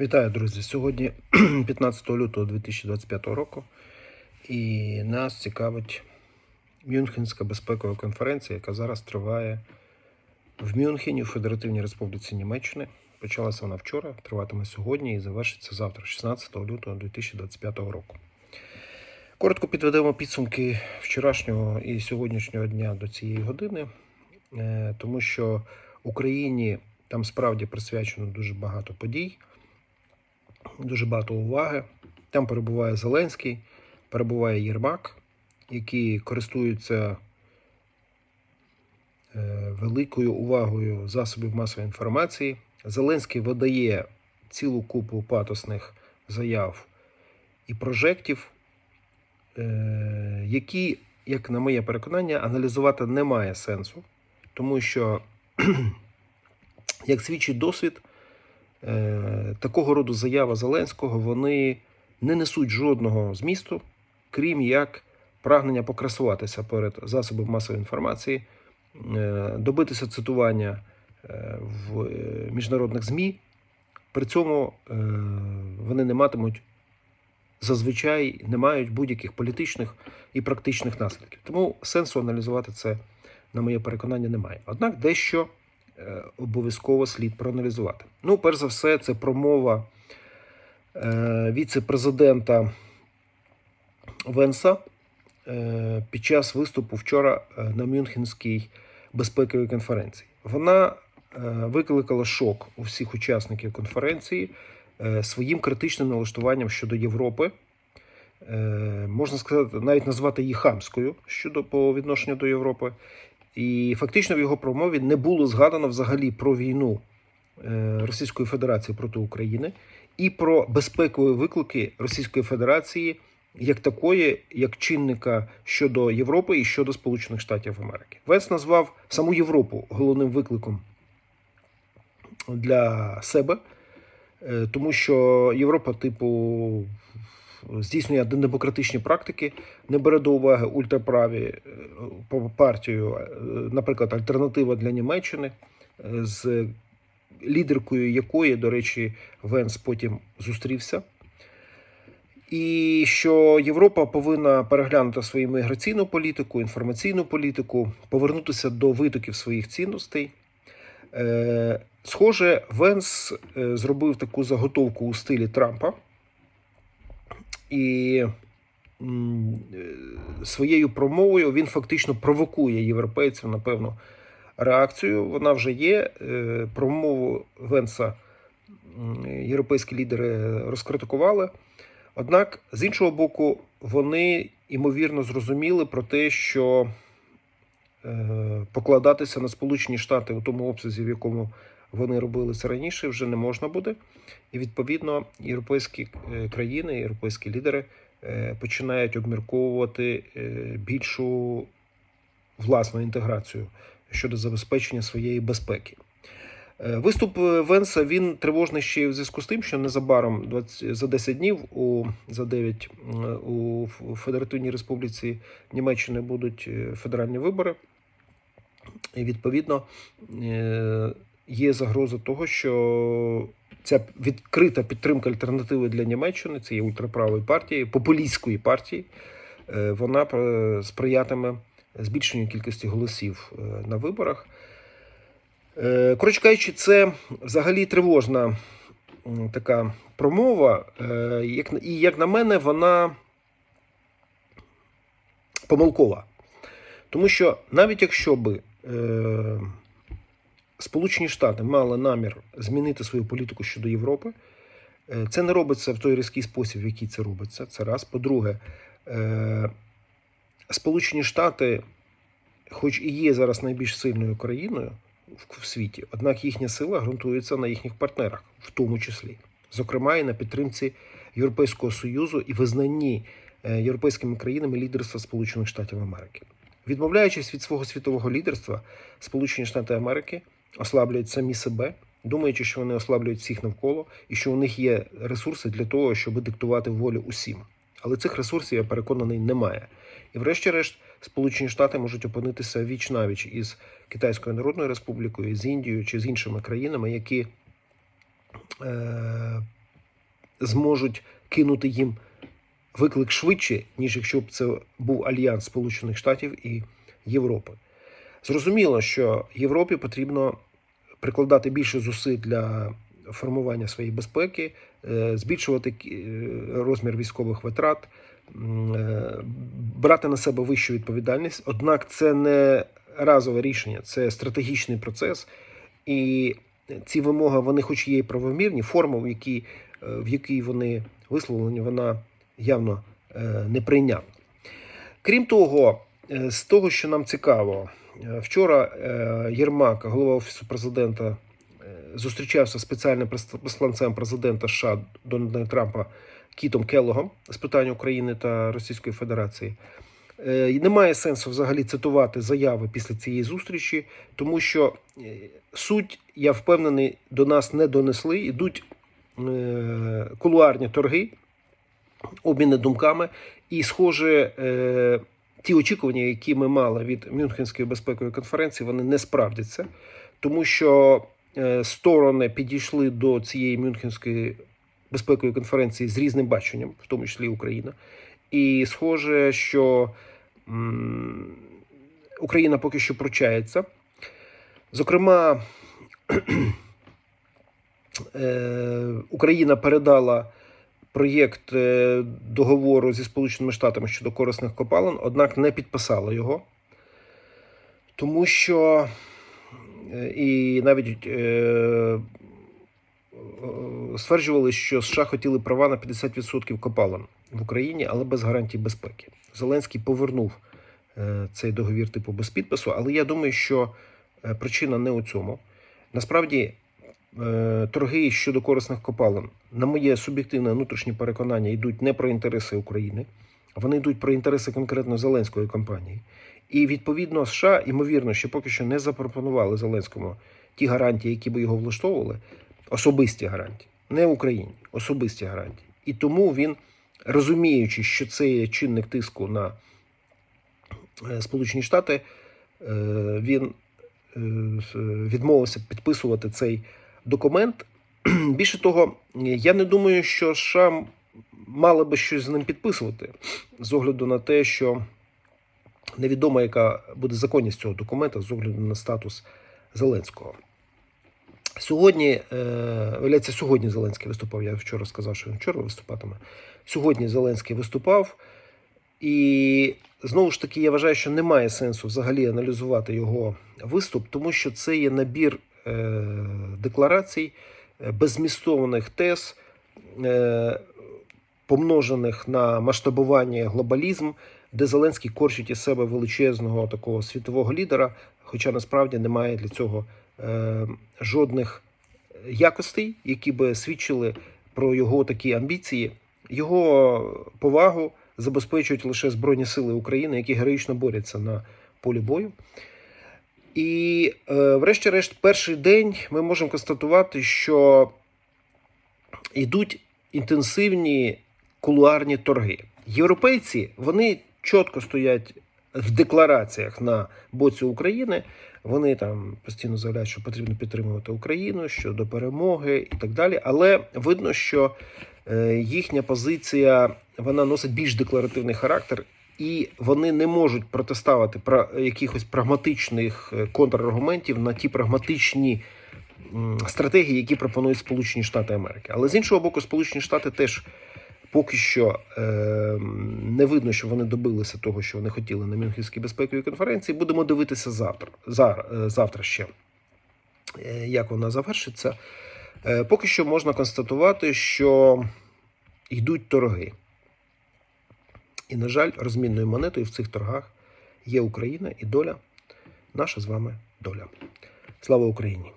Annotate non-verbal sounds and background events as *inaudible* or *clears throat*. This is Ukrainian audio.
Вітаю, друзі! Сьогодні *clears throat* 15 лютого 2025 року, і нас цікавить Мюнхенська безпекова конференція, яка зараз триває в Мюнхені, у Федеративній Республіці Німеччини. Почалася вона вчора, триватиме сьогодні і завершиться завтра, 16 лютого 2025 року. Коротко підведемо підсумки вчорашнього і сьогоднішнього дня до цієї години, е, тому що Україні там справді присвячено дуже багато подій дуже багато уваги. Там перебуває Зеленський, перебуває Єрмак, які користуються е, великою увагою засобів масової інформації. Зеленський видає цілу купу патосних заяв і прожектів, е, які, як на моє переконання, аналізувати немає сенсу, тому що, *clears throat* як свідчить досвід, такого роду заява Зеленського вони не несуть жодного змісту, крім як прагнення покрасуватися перед засобами масової інформації, е, добитися цитування е, в міжнародних ЗМІ. При цьому вони не матимуть зазвичай не мають будь-яких політичних і практичних наслідків. Тому сенсу аналізувати це, на моє переконання, немає. Однак дещо е, обов'язково слід проаналізувати. Ну, перш за все, це промова е, віце-президента Венса е, під час виступу вчора е, на Мюнхенській безпековій конференції. Вона е, викликала шок у всіх учасників конференції е, своїм критичним налаштуванням щодо Європи. Е, Можна сказати, навіть назвати її хамською щодо по відношенню до Європи. І фактично в його промові не було згадано взагалі про війну е, Російської Федерації проти України і про безпекові виклики Російської Федерації як такої, як чинника щодо Європи і щодо Сполучених Штатів Америки. Вес назвав саму Європу головним викликом для себе, е, тому що Європа, типу, здійснює демократичні практики, не бере до уваги ультраправі е, партію, е, наприклад, альтернатива для Німеччини, е, з лідеркою якої, до речі, Венс потім зустрівся. І що Європа повинна переглянути свою міграційну політику, інформаційну політику, повернутися до витоків своїх цінностей. Схоже, Венс зробив таку заготовку у стилі Трампа і е, своєю промовою він фактично провокує європейців на певну реакцію. Вона вже є. Е, Промову Венса європейські лідери розкритикували. Однак, з іншого боку, вони ймовірно зрозуміли про те, що е, покладатися на Сполучені Штати у тому обсязі, в якому вони робили це раніше, вже не можна буде. І відповідно європейські е, країни, європейські лідери е, починають обмірковувати е, більшу власну інтеграцію щодо забезпечення своєї безпеки. Виступ Венса він тривожний ще у зв'язку з тим, що незабаром 20, за 10 днів у за 9 е, у Федеративній Республіці Німеччини будуть федеральні вибори. І відповідно є загроза того, що ця відкрита підтримка альтернативи для Німеччини, цієї ультраправої партії, популістської партії, е, вона е, сприятиме збільшенню кількості голосів е, на виборах. Коротше кажучи, це взагалі тривожна така промова. І як на мене, вона помилкова. Тому що навіть якщо би Сполучені Штати мали намір змінити свою політику щодо Європи, е, це не робиться в той різкий спосіб, в який це робиться. Це раз. По-друге, е, Сполучені Штати, хоч і є зараз найбільш сильною країною в, світі, однак їхня сила ґрунтується на їхніх партнерах, в тому числі, зокрема і на підтримці Європейського Союзу і визнанні е, європейськими країнами лідерства Сполучених Штатів Америки. Відмовляючись від свого світового лідерства, Сполучені Штати Америки ослаблюють самі себе, думаючи, що вони ослаблюють всіх навколо і що у них є ресурси для того, щоб диктувати волю усім. Але цих ресурсів, я переконаний, немає. І, врешті-решт, Сполучені Штати можуть опинитися віч навіч із Китайською Народною Республікою, з Індією чи з іншими країнами, які е, зможуть кинути їм виклик швидше, ніж якщо б це був альянс Сполучених Штатів і Європи. Зрозуміло, що Європі потрібно прикладати більше зусиль для формування своєї безпеки, е, збільшувати е, розмір військових витрат, е, брати на себе вищу відповідальність. Однак це не разове рішення, це стратегічний процес. І ці вимоги, вони, хоч є правомірні, форма, в якій, в якій вони висловлені, вона явно неприйнятна. Крім того, з того, що нам цікаво, вчора е, Єрмак, голова офісу президента, е, зустрічався з спеціальним посланцем президента США Дональда Трампа Кітом Келлогом з питань України та Російської Федерації. Е, Немає сенсу взагалі цитувати заяви після цієї зустрічі, тому що е, суть, я впевнений, до нас не донесли. Ідуть е, кулуарні торги, обміни думками, і, схоже, е, ті очікування, які ми мали від Мюнхенської безпекової конференції, вони не справдяться, тому що е, сторони підійшли до цієї Мюнхенської безпекової конференції з різним баченням, в тому числі Україна. І схоже, що Україна поки що пручається. Зокрема, *clears throat* е, Україна передала проєкт е, договору зі Сполученими Штатами щодо корисних копалин, однак не підписала його, тому що е, і навіть е, е, стверджували, що США хотіли права на 50% копалин в Україні, але без гарантій безпеки. Зеленський повернув цей договір типу без підпису, але я думаю, що причина не у цьому. Насправді, торги щодо корисних копалин, на моє суб'єктивне внутрішнє переконання, йдуть не про інтереси України, вони йдуть про інтереси конкретно Зеленської компанії. І відповідно США, ймовірно, що поки що не запропонували Зеленському ті гарантії, які би його влаштовували, особисті гарантії, не Україні, особисті гарантії. І тому він, розуміючи, що це є чинник тиску на е, Сполучені Штати, е, він е, відмовився підписувати цей документ. *clears throat* Більше того, я не думаю, що США мали би щось з ним підписувати з огляду на те, що невідомо, яка буде законність цього документа з огляду на статус Зеленського. Сьогодні, е, виявляється, сьогодні Зеленський виступав. Я вчора сказав, що він вчора виступатиме. Сьогодні Зеленський виступав. І знову ж таки, я вважаю, що немає сенсу взагалі аналізувати його виступ, тому що це є набір декларацій, е, беззмістованих тез, е, помножених на масштабування глобалізм, де Зеленський корчить із себе величезного такого світового лідера, хоча насправді немає для цього е, жодних якостей, які би свідчили про його такі амбіції, його повагу забезпечують лише Збройні Сили України, які героїчно борються на полі бою. І, е, врешті-решт, перший день ми можемо констатувати, що йдуть інтенсивні кулуарні торги. Європейці вони чітко стоять в деклараціях на боці України. Вони там постійно заявляють, що потрібно підтримувати Україну щодо перемоги і так далі. Але видно, що е, їхня позиція вона носить більш декларативний характер, і вони не можуть протиставити про якихось прагматичних е, контраргументів на ті прагматичні стратегії, які пропонують Сполучені Штати Америки. Але з іншого боку, Сполучені Штати теж поки що е, не видно, що вони добилися того, що вони хотіли на Мюнхенській безпековій конференції. Будемо дивитися завтра, за, е, завтра ще, е, як вона завершиться. Поки що можна констатувати, що йдуть торги. І, на жаль, розмінною монетою в цих торгах є Україна і доля, наша з вами доля. Слава Україні!